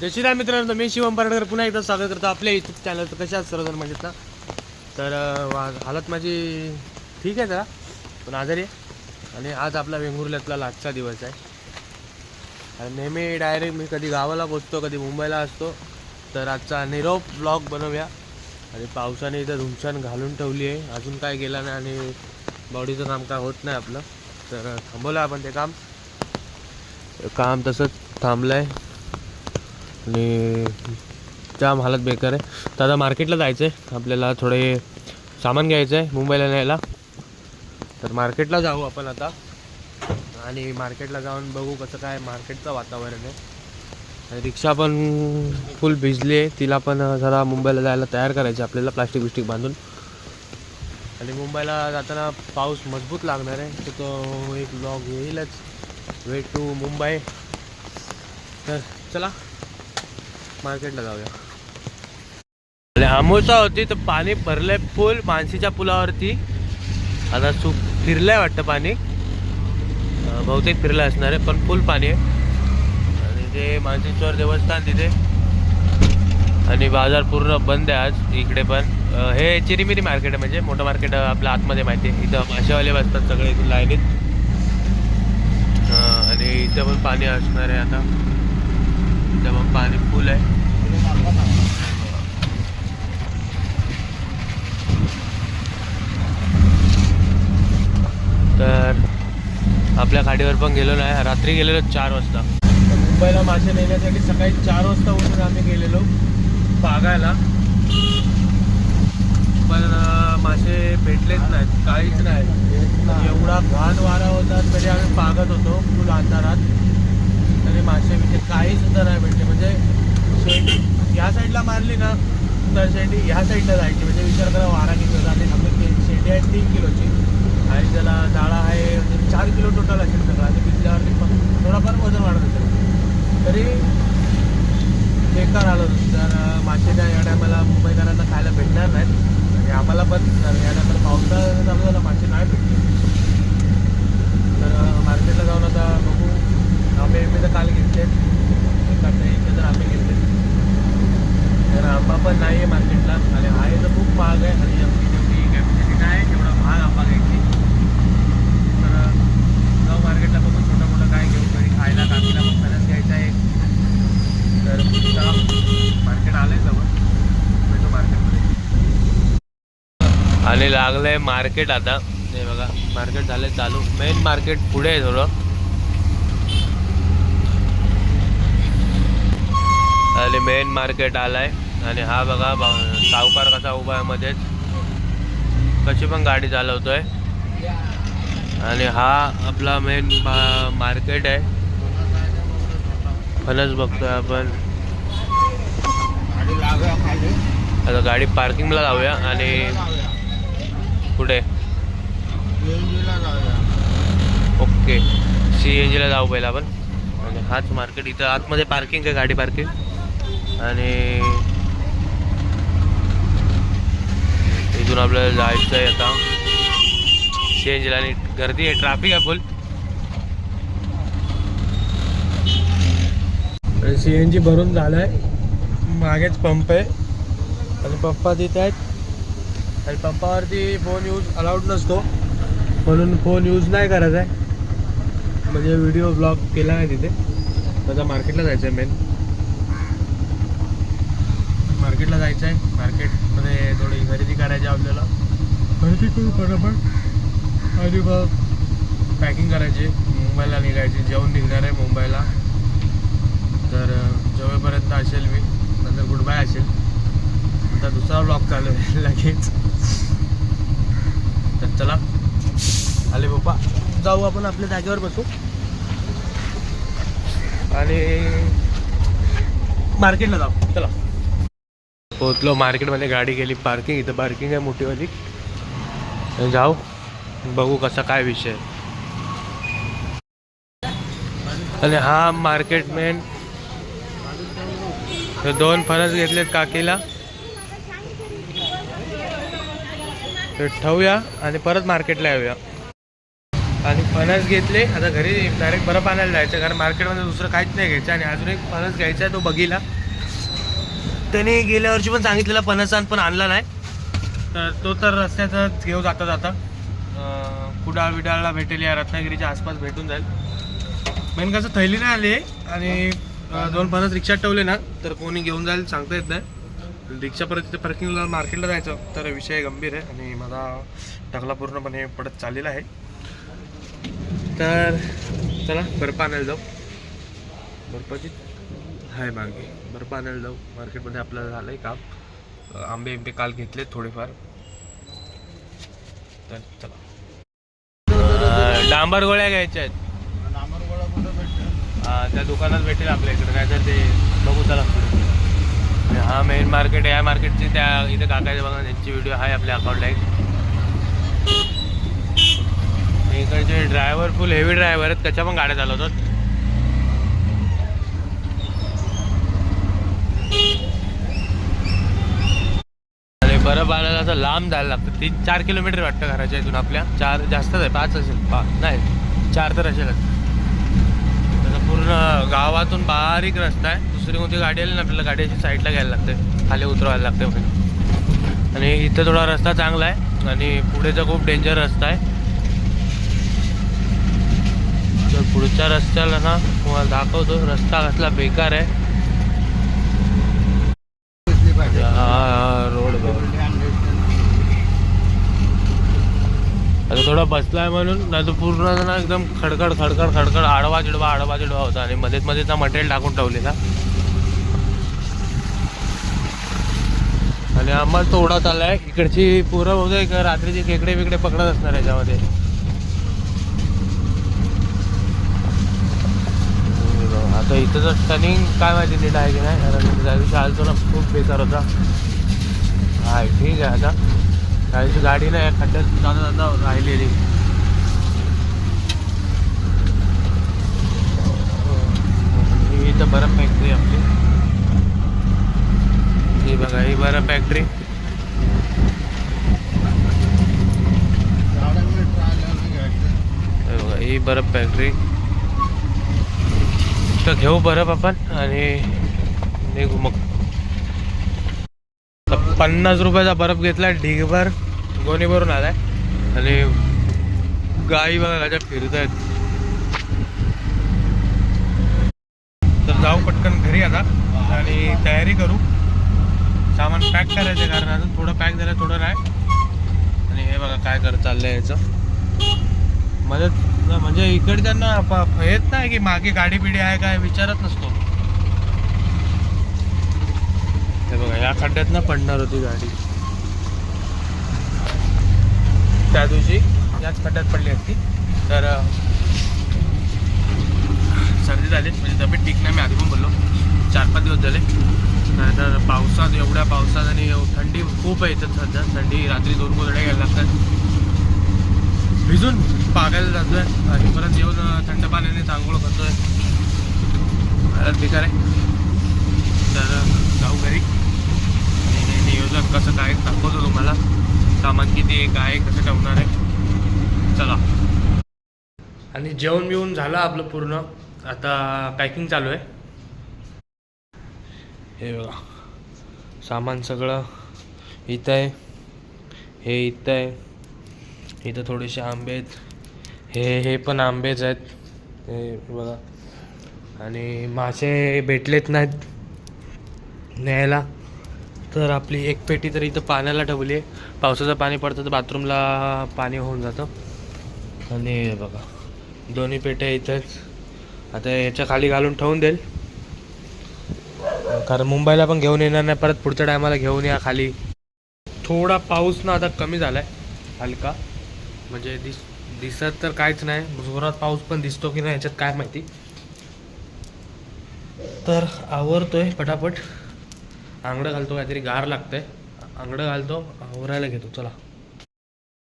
जय श्रीराम मित्रांनो मी शिवम पारडकर पुन्हा एकदा स्वागत करतो आपल्या युट्यूब चॅनल तर कशा सर्वजण म्हणजे ना? तर वा- हालत माझी ठीक आहे जरा पण आजारी आहे. आणि आज आपला वेंगुर्ल्यातला लास्टचा दिवस आहे. आणि नेहमी डायरेक्ट मी कधी गावाला पोचतो कधी मुंबईला असतो तर आजचा निरोप ब्लॉग बनवूया. आणि पावसाने इथं धुमशान घालून ठेवली आहे. अजून काय गेला नाही आणि बॉडीचं काम काय होत नाही आपलं. तर थांबवलं आपण ते काम. काम तसंच थांबलं आहे आणि जाम हालत बेकार आहे. तर आता मार्केटला जायचं आहे आपल्याला थोडे सामान घ्यायचं आहे मुंबईला न्यायला. तर मार्केटला जाऊ आपण आता. आणि मार्केटला जाऊन बघू कसं काय मार्केटचं वातावरण आहे. आणि रिक्षा पण फुल भिजली आहे. तिला पण जरा मुंबईला जायला तयार करायची आपल्याला प्लास्टिक बिस्टिक बांधून. आणि मुंबईला जाताना पाऊस मजबूत लागणार आहे. तर तो एक ब्लॉग येईलच. Way to Mumbai. तर चला. मार्केटला जाऊया. आमोसा होती तर पाणी भरलंय फुल मानसीच्या पुलावरती. आता सु फिरलंय वाटतं पाणी. बहुतेक फिरलं असणार आहे पण फुल पाणी आहे. आणि ते मानसीश्वर देवस्थान तिथे. आणि बाजार पूर्ण बंद आहे आज इकडे पण. हे चिरीमिरी मार्केट आहे म्हणजे मोठं मार्केट आपल्या आतमध्ये माहिती आहे. इथं माशावाले बसतात सगळे इथून लाईनीत. आणि इथं पण पाणी असणार आहे आता. इथं पण पाणी फुल आहे तर आपल्या गाडीवर पण गेलो नाही. रात्री गेलेलो चार वाजता. मुंबईला मासे नेण्यासाठी सकाळी चार वाजता उठून आम्ही गेलेलो बागायला. पण मासे भेटलेच नाहीत काहीच नाही. एवढा घाण वारा होता तरी आम्ही पागत होतो. फुल अंधारात. मासे बिचे काही सुद्धा नाही भेटले. म्हणजे शेंडी ह्या साईडला मारली ना तर शेंडी ह्या साईडला जायची. म्हणजे विचार करा वारा किती होता. आणि आपली शेंडी आहे तीन किलोची. आणि त्याला जाळा आहे म्हणजे चार किलो टोटल असेल सगळं. आणि पिकल्यावरती पण थोडाफार वजन वाढत असेल. तरी बेकार आलो तर मासे त्या या टायमाला मुंबईकरांना खायला भेटणार नाहीत. आणि आम्हाला पण तर या टायमाला पावसाळा चालू झाला मासे नाही भेटले. तर मार्केटला जाऊन आता आंबे आंबे तर काल घेतले. इथे तर आंबे घेतले. तर आंबा पण नाही आहे मार्केटला. आणि आहे तर खूप महाग आहे. आणि आमची जेवढी कॅपॅसिटी नाही. आहे तेवढा महाग आंबा घ्यायची. तर जाऊ मार्केटला बघून छोटा मोठं काय घेऊ. कधी खायला कामीला पण फणस घ्यायचा आहे. तर चला मार्केट आलंय जवळ. भेटू मार्केटमध्ये. आणि लागलंय मार्केट आता. हे बघा मार्केट झालंय चालू. मेन मार्केट पुढे आहे थोडं. आणि मेन मार्केट आलाय. आणि हा बघा सावकार कसा उभा आहे मध्येच. कशी पण गाडी चालवतोय. आणि हा आपला मेन मार्केट आहे. फणस बघतोय आपण. आता गाडी पार्किंगला लावूया आणि कुठे? ओके. सी एन जीला जाऊ पहिला आपण. आणि हाच मार्केट इथं आतमध्ये पार्किंग आहे गाडी पार्किंग आणि इथून आपल्याला जायचं आहे आता. सी एन जीला आणि गर्दी आहे ट्रॅफिक आहे फुल सी एन जी भरून झालाय. मागेच पंप आहे. आणि पप्पा तिथे आहेत. आणि पंपावरती फोन यूज अलाउड नसतो. म्हणून फोन यूज नाही करायचा आहे. म्हणजे व्हिडिओ ब्लॉग केला आहे तिथे. आता मार्केटला जायचं आहे मेन मार्केटला जायचं आहे मार्केटमध्ये थोडी खरेदी करायची आहे आपल्याला. खरेदी करू बरोबर आणि मग पॅकिंग करायची मुंबईला निघायची. जेवण निघणार आहे मुंबईला. तर अं, जेवेपर्यंत असेल मी. नंतर गुड बाय असेल. आता दुसरा ब्लॉग चालू आहे लगेच. तर चला. आले पप्पा. जाऊ आपण आपल्या जागेवर बसू. आणि मार्केटला जाऊ. चला. पोहोचलो मार्केटमध्ये गाडी गेली पार्किंग इथं पार्किंग आहे मोठीवाली. जाऊ बघू कसा काय विषय आणि हा मार्केट मेन दोन फणस घेतलेत काकीला. ठेवूया आणि परत मार्केटला येऊया. आणि फणस घेतले आता घरी डायरेक्ट बरं पाण्याला जायचं कारण मार्केटमध्ये दुसरं काहीच नाही घ्यायचं. आणि अजून एक फणस घ्यायचा आहे तो बघीला. त्याने गेल्या वर्षी पण सांगितलेला फणस पण आणला नाही. तर तो तर रस्त्यातच घेऊ जाता जाता कुडाळ विडाळला भेटेल या रत्नागिरीच्या आसपास भेटून जाईल. मेन कसं थैली नाही आली आणि दोन पन्नास रिक्षात ठेवले ना तर कोणी घेऊन जाईल सांगता येत नाही. रिक्षा परत तिथे पार्किंगला मार्केटला जायचं तर विषय गंभीर आहे आणि माझा टकला पूर्णपणे पडत चाललेला आहे. तर चला बर्फ आणायला जाऊ. बर्फाची आहे मागे. बर्फ आणायला जाऊ. मार्केटमध्ये आपल्याला झालं आहे काम आंबे आंबे काल घेतले थोडेफार. तर चला. डांबर गोळ्या घ्यायच्या आहेत. हा त्या दुकानात भेटेल आपल्या इकडे. काय तर ते बघू चला पुढे. हा मेन मार्केट आहे. या मार्केटची त्या इथे काकायचे बघा त्यांची व्हिडिओ आहे आपल्या अकाउंटला एक. इकडचे ड्रायव्हर फुल हेवी ड्रायव्हर आहेत. त्याच्या पण गाड्या चालवतात. आणि बाळाला असं लांब जायला लागतं. तीन चार किलोमीटर वाटतं घराच्या इथून आपल्या. चार जास्तच आहे पाच असेल. पाच नाही चार तर असेल त्याचा पूर्ण गावातून बारीक रस्ता आहे. दुसरी कोणती गाडी आली ना आपल्याला गाडीची साईडला घ्यायला लागते. खाली उतरवायला लागते म्हणजे आणि इथं थोडा रस्ता चांगला आहे. आणि पुढेचा खूप डेंजर रस्ता आहे. तर पुढच्या रस्त्याला ना तुम्हाला दाखवतो रस्ता कसला बेकार आहे हा रोड बघा आता थोडा बसलाय म्हणून नाही तर पूर्ण ना एकदम खडखड खडखड खडखड आडवा चिडवा आडवा चिडवा होता. आणि मध्येच मध्येच मटेरियल टाकून ठेवलेला. आणि आम्हाला तोडा चाललाय इकडची पोरं बहुतेक रात्रीचे खेकडे बिकडे पकडत असणार याच्यामध्ये. आता तर टर्निंग काय माहिती नीट आहे की नाही. कारण त्या दिवशी आलतो ना खूप बेकार होता. हाय ठीक आहे आता. त्याची गाडी नाही खड्ड्यात जाता जाता राहिलेली. ही इथं बरं फॅक्टरी आपली. ही बघा ही बरं फॅक्टरी ही बरं फॅक्टरी तर घेऊ बरं आपण आणि निघू मग. पन्नास रुपयाचा बर्फ घेतला ढिगभर गोणी भरून आलाय. आणि गाई बघा गाच्या फिरत आहेत. तर जाऊ पटकन घरी आता. आणि तयारी करू. सामान पॅक करायचं आहे कारण अजून थोडं पॅक झालं थोडं नाही. आणि हे बघा काय करत चाललंय याचं. मदत म्हणजे इकडच्यांना प- येत नाही की मागे गाडी बिडी आहे काय विचारत नसतो. हे बघा या खड्ड्यात ना पडणार होती गाडी. त्या दिवशी याच खड्ड्यात पडली असती. तर सर्दी झाली. म्हणजे तब्येत ठीक नाही मी आधी पण बोललो. चार पाच दिवस झाले. नाहीतर पावसात एवढ्या पावसात आणि एव- थंडी खूप आहे इथं सध्या. थंडी रात्री दोन गोदड्या घ्यायला लागतात. भिजून पागायला जातोय. आणि परत येऊन थंड पाण्याने चांगोळ करतोय. हालत बेकार आहे तर जाऊ घरी. नियोजन कसं काय दाखवतो तुम्हाला? सामान किती आहे काय आहे, कसं ठेवणार आहे? चला. आणि जेवण बिवून झालं आपलं पूर्ण. आता पॅकिंग चालू आहे. हे बघा. सामान सगळं इथं आहे. हे इथं आहे. इथं थोडेसे आंबे आहेत. हे हे पण आंबेच आहेत. हे बघा. आणि मासे भेटलेत नाहीत. न्यायला. तर आपली एक पेटी तर इथं पाण्याला ठेवली आहे. पावसाचं पाणी पडतं तर बाथरूमला पाणी होऊन जातं. आणि बघा दोन्ही पेट्या इथंच. आता याच्या खाली घालून ठेवून देईल. कारण मुंबईला पण घेऊन येणार नाही परत पुढच्या टायमाला घेऊन या खाली. थोडा पाऊस ना आता कमी झाला आहे हलका. म्हणजे दिस दिसत तर काहीच नाही जोरात पाऊस पण दिसतो की नाही याच्यात काय माहिती. तर आवरतोय पटापट. आंगडं घालतो काहीतरी गार लागतंय. आंगडं घालतो आवरायला घेतो चला.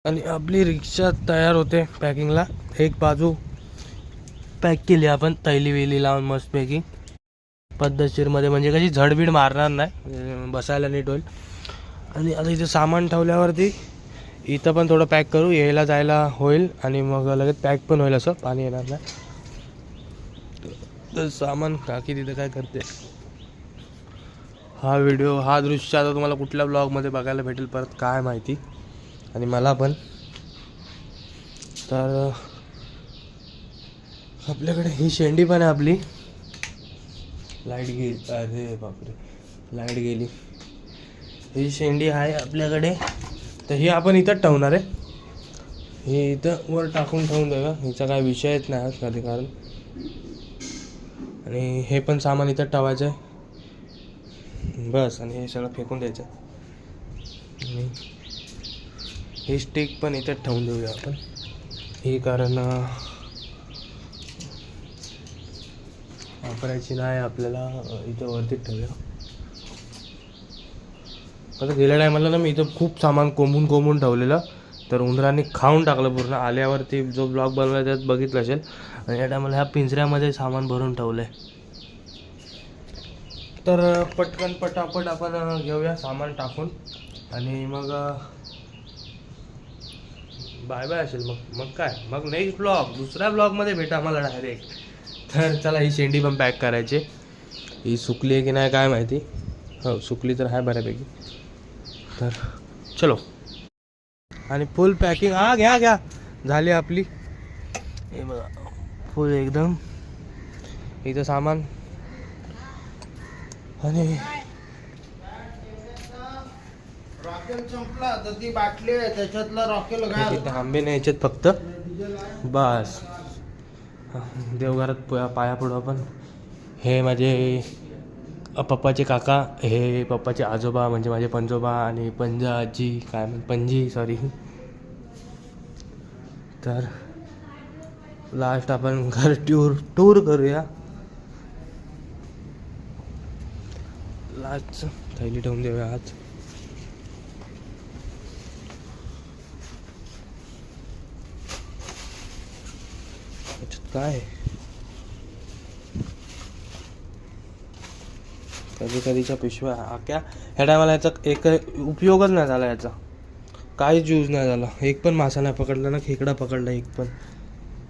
आणि आपली रिक्षा तयार होते पॅकिंगला. एक बाजू पॅक केली आपण तैली वेली लावून मस्तपैकी पद्धतशीरमध्ये म्हणजे कशी झडबीड मारणार नाही म्हणजे बसायला नीट होईल. आणि आता इथे सामान ठेवल्यावरती इथं पण थोडं पॅक करू यायला जायला होईल. आणि मग लगेच पॅक पण होईल असं पाणी येणार नाही. तर सामान काकी तिथं काय करते? हा व्हिडिओ हा दृश्य आता तुम्हाला कुठल्या ब्लॉगमध्ये बघायला भेटेल परत काय माहिती. आणि मला पण. तर आपल्याकडे ही शेंडी पण आहे आपली. लाइट गेली. अरे बापरे. लाइट गेली. ही शेंडी आहे आपल्याकडे. तर ही आपण इथंच ठेवणार आहे. ही इथं वर टाकून ठेवून देऊया. हिचा काय विषयच नाही आज कधी कारण. आणि हे पण सामान इथं ठेवायचं आहे. बस आणि हे सगळं फेकून द्यायचं. आणि ही स्टिक पण इथं ठेवून देऊया आपण. ही कारण वापरायची नाही आपल्याला इथं वरतीच ठेवूया. आता गेल्या टायमाला ना मी इथं खूप सामान कोंबून कोंबून ठेवलेलं तर उंदरांनी खाऊन टाकलं पूर्ण. आल्यावरती जो ब्लॉग बनवला त्यात बघितलं असेल. आणि या टायमाला ह्या पिंजऱ्यामध्ये सामान भरून ठेवलं आहे तर पटकन पटापट आपण घेऊया सामान टाकून. आणि मग बाय बाय असेल. मग मग काय? मग नेक्स्ट ब्लॉग दुसऱ्या ब्लॉगमध्ये भेटा आम्हाला डायरेक्ट तर चला ही शेंडी पण पॅक करायची. ही सुकली आहे की नाही काय माहिती. हो सुकली तर आहे बऱ्यापैकी. तर चलो. आणि फुल पॅकिंग हा घ्या घ्या. झाली आपली. हे बघा. फुल एकदम. इथं सामान. आणि रॉकेल संपला तर ती बाटली आहे त्याच्यातलं रॉकेल घाल. इथं आंबे न्यायचेत फक्त बस. देवघरात पाया पडू आपण. हे माझे पप्पाचे काका हे पप्पाचे आजोबा म्हणजे माझे पंजोबा आणि पंजा आजी काय म्हण पंजी सॉरी तर लास्ट आपण घर टूर टूर करूया. आज थैली ठेवून देऊया आज. याच्यात काय कधी कधीच्या पिशव्या. आक्या ह्या टायमाला याचा एक उपयोगच नाही झाला याचा. काहीच यूज नाही झाला. एक पण मासा नाही पकडला ना खेकडा पकडला एक पण.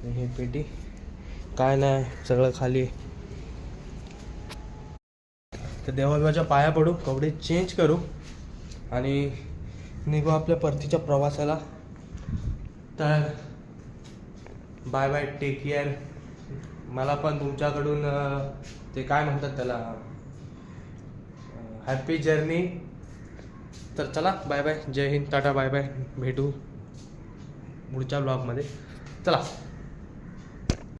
हे पेटी. काय नाही सगळं खाली आहे. पाया पडू कपडे चेंज करू आणि निघू आपल्या परतीच्या प्रवासाला. तर बाय बाय टेक केअर मला पण तुमच्याकडून ते काय म्हणतात त्याला? हॅपी जर्नी तर चला बाय बाय जय हिंद टाटा बाय बाय भेटू पुढच्या ब्लॉगमध्ये चला.